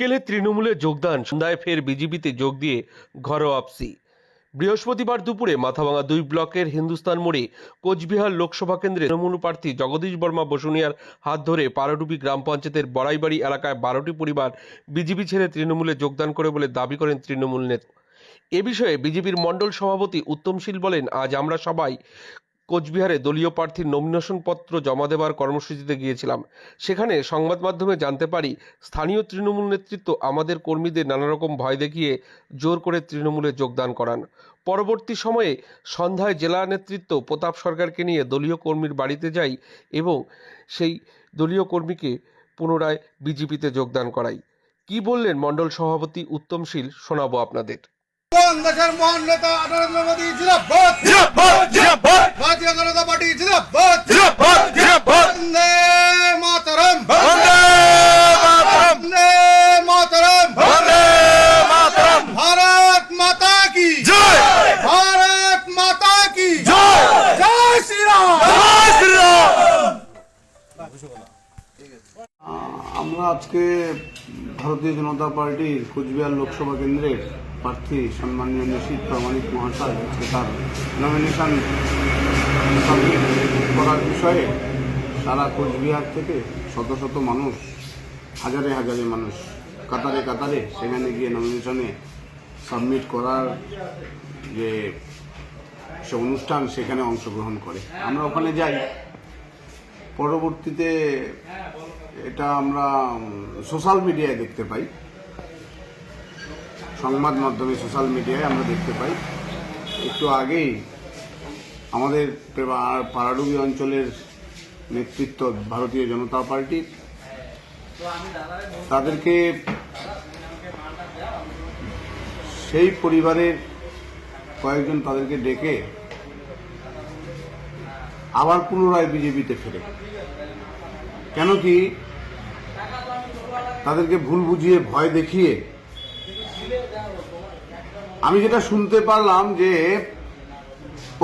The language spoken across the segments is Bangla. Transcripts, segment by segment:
বিকেলে তৃণমূলে যোগদান, সন্ধ্যায় ফের বিজেপিতে যোগ দিয়ে ঘরোয়াপসি বৃহস্পতিবার দুপুরে মাথাভাঙা দুই ব্লকের হিন্দুস্তান মোড়ে কোচবিহার লোকসভা কেন্দ্রে তৃণমূল প্রার্থী জগদীশ বর্মা বসুনিয়ার হাত ধরে পারডুবি গ্রাম পঞ্চায়েতের বড়াইবাড়ি এলাকায় বারোটি পরিবার বিজেপি ছেড়ে তৃণমূলে যোগদান করে বলে দাবি করেন তৃণমূল নেতা। এ বিষয়ে বিজেপির মণ্ডল সভাপতি উত্তমশীল বলেন, আজ আমরা সবাই কোচবিহারে দলীয় প্রার্থীর নমিনেশন পত্র জমা দেওয়ার কর্মসূচিতে গিয়েছিলাম। সেখানে সংবাদ মাধ্যমে জানতে পারি স্থানীয় তৃণমূল নেতৃত্ব আমাদের কর্মীদের নানা রকম ভয় দেখিয়ে জোর করে তৃণমূলে যোগদান করান। পরবর্তী সময়ে সন্ধ্যায় জেলা নেতৃত্ব প্রতাপ সরকারকে নিয়ে দলীয় কর্মীর বাড়িতে যাই এবং সেই দলীয় কর্মীকে পুনরায় বিজেপিতে যোগদান করাই। কি বললেন মণ্ডল সভাপতি উত্তমশীল শোনাবো আপনাদের। কোন দেশের মহান নেতা নরেন্দ্র মোদী আজকে ভারতীয় জনতা পার্টির কোচবিহার লোকসভা কেন্দ্রের প্রার্থী সম্মানীয় নিশীত প্রামাণিক মহাশয় তার নমিনেশন করার বিষয়ে সারা কোচবিহার থেকে শত শত মানুষ, হাজারে হাজারে মানুষ কাতারে কাতারে সেখানে গিয়ে নমিনেশনে সাবমিট করার যে সে অনুষ্ঠান সেখানে অংশগ্রহণ করে। আমরা ওখানে যাই। পরবর্তীতে এটা আমরা সোশ্যাল মিডিয়ায় দেখতে পাই। সংবাদ মাধ্যমে সোশ্যাল মিডিয়ায় আমরা দেখতে পাই। একটু আগেই আমাদের পাড়াডুবি অঞ্চলের নেতৃত্ব ভারতীয় জনতা পার্টির তাদেরকে সেই পরিবারের কয়েকজন তাদেরকে ডেকে আবার পুনরায় বিজেপিতে ফেরে। কেন কি তাদেরকে ভুল বুঝিয়ে, ভয় দেখিয়ে আমি যেটা শুনতে পারলাম যে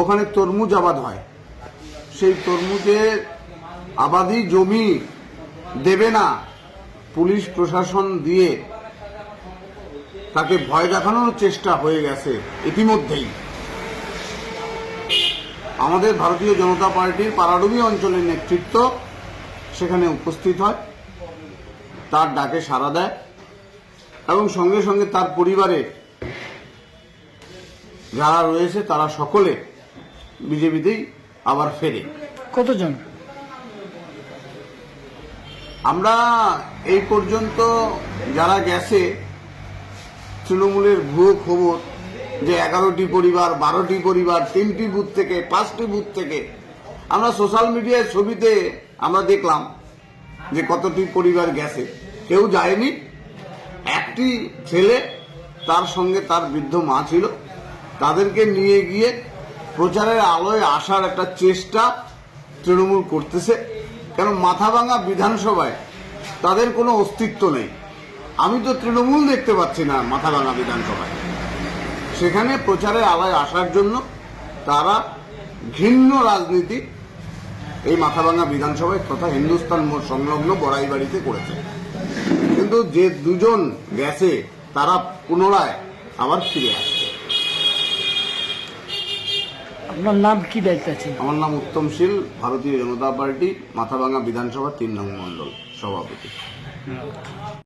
ওখানে তরমুজ আবাদ হয়। সেই তরমুজের আবাদি জমি দেবে না পুলিশ প্রশাসন দিয়ে। তাকে ভয় দেখানোর চেষ্টা হয়ে গেছে ইতিমধ্যেই। আমাদের ভারতীয় জনতা পার্টির পারাডুবি অঞ্চলের নেতৃত্ব সেখানে উপস্থিত হয় তার ডাকে সাড়া দেয় এবং সঙ্গে সঙ্গে তার পরিবারে যারা রয়েছে তারা সকলে বিজেপিতেই আবার ফেরে। কতজন? আমরা এই পর্যন্ত যারা গেছে তৃণমূলের ভুয়ো খবর যে এগারোটি পরিবার বারোটি পরিবার তিনটি বুথ থেকে পাঁচটি বুথ থেকে আমরা সোশ্যাল মিডিয়ায় ছবিতে আমরা দেখলাম যে কতটি পরিবার গেছে। কেউ যায়নি। একটি ছেলে তার সঙ্গে তার বৃদ্ধ মা ছিল। তাদেরকে নিয়ে গিয়ে প্রচারের আলোয় আসার একটা চেষ্টা তৃণমূল করতেছে। কেন মাথাভাঙা বিধানসভায় তাদের কোনো অস্তিত্ব নেই। আমি তো তৃণমূল দেখতে পাচ্ছি না মাথাভাঙা বিধানসভায়। সেখানে প্রচারের আলোয় আসার জন্য তারা ঘৃণ্য রাজনীতি এই মাথাভাঙা বিধানসভায় তথা হিন্দুস্তান সংলগ্ন বড়াই বাড়িতে করেছে। কিন্তু যে দুজন গেছে তারা পুনরায় আবার ফিরে আসছে। আপনার নাম কি দায়িত্ব আছে আমার নাম উত্তমশীল ভারতীয় জনতা পার্টি মাথাভাঙা বিধানসভা তিন নং মণ্ডল সভাপতি।